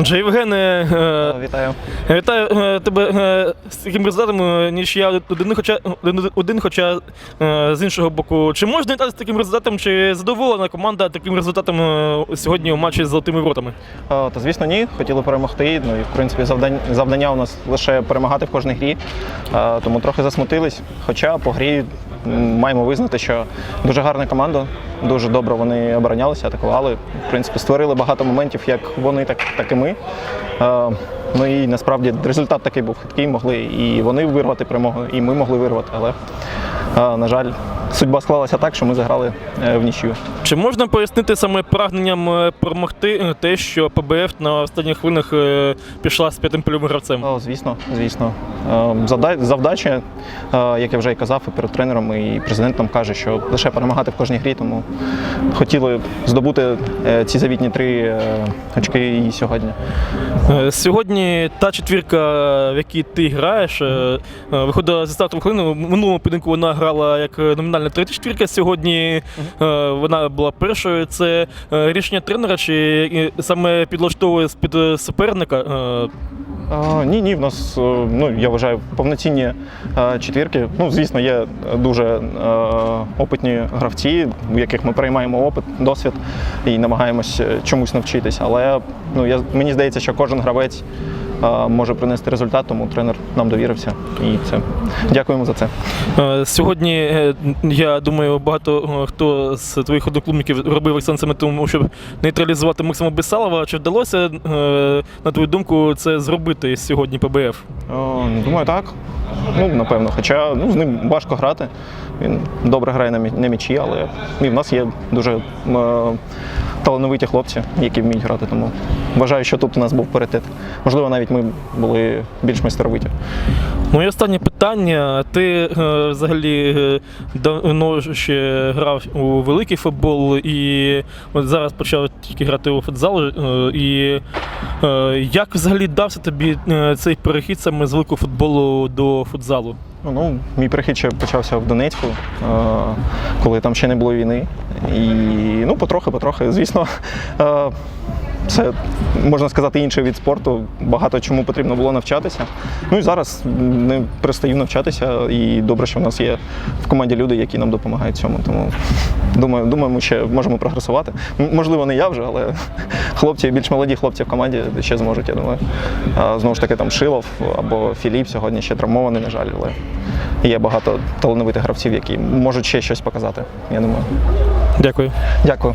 Отже, Євгене, е, Вітаю. вітаю е, тебе е, з таким результатом, е, нічия один, хоча один, хоча з іншого боку. Чи можна вітати з таким результатом? Чи задоволена команда таким результатом сьогодні у матчі з золотими воротами? Та звісно, ні. Хотіли перемогти. Ну і в принципі завдання, завдання у нас лише перемагати в кожній грі. Тому трохи засмутились. Хоча по грі маємо визнати, що дуже гарна команда, дуже добре вони оборонялися, атакували. В принципі, створили багато моментів, як вони, так, так і ми. мы Ну і насправді результат такий був хиткий, могли і вони вирвати перемогу, і ми могли вирвати. Але, на жаль, судьба склалася так, що ми заграли е, в нічию. Чи можна пояснити саме прагненням е, перемогти е, те, що ПБФ на останніх хвилинах пішла з п'ятим польовим гравцем? О, звісно, звісно. Завдача, як я вже і казав, і перед тренером, і президент нам каже, що лише перемагати в кожній грі, тому хотіли здобути ці завітні три очки і сьогодні. Е, Сьогодні та четвірка, в якій ти граєш, е, е, виходила зі стартової хвилини. В минулому підинку вона грала як е, номінальна третя четвірка. Сьогодні вона була першою. Це рішення тренера, чи саме підлаштовує з-під е, суперника? Ні, ні, в нас, е, ну я вважаю, повноцінні е, четвірки. Ну, звісно, є дуже е, опитні гравці, в яких ми приймаємо опит, досвід і намагаємось чомусь навчитись. Але ну, я, мені здається, що кожен гравець може принести результат, тому тренер нам довірився. І це дякуємо за це. Е, Сьогодні, е, я думаю, багато е, хто з твоїх одноклубників робив акцент саме тому, щоб нейтралізувати Максима Бесалова. Чи вдалося, е, на твою думку, це зробити сьогодні ПБФ? Думаю, так. Ну, напевно. Хоча ну, з ним важко грати. Він добре грає на м'ячі, але і в нас є дуже е, талановиті хлопці, які вміють грати. Тому вважаю, що тут у нас був паритет. Можливо, навіть ми були більш майстровиті. Ну і останнє питання. Ти е, взагалі е, давно ще грав у великий футбол і от зараз почав тільки грати у футзал. Е, і як взагалі дався тобі цей перехід саме з великого футболу до футзалу? Ну, мій прихід ще почався в Донецьку, е, коли там ще не було війни. І ну, потрохи-потрохи, звісно. Це можна сказати інший від спорту. Багато чому потрібно було навчатися. Ну і зараз не перестаю навчатися. І добре, що в нас є в команді люди, які нам допомагають цьому. Тому думаю, думаю, ми ще можемо прогресувати. Можливо, не я вже, але хлопці, більш молоді хлопці в команді ще зможуть, я думаю. А, знову ж таки, там Шилов або Філіп сьогодні ще травмований, на жаль, але є багато талановитих гравців, які можуть ще щось показати. Я думаю. Дякую. Дякую.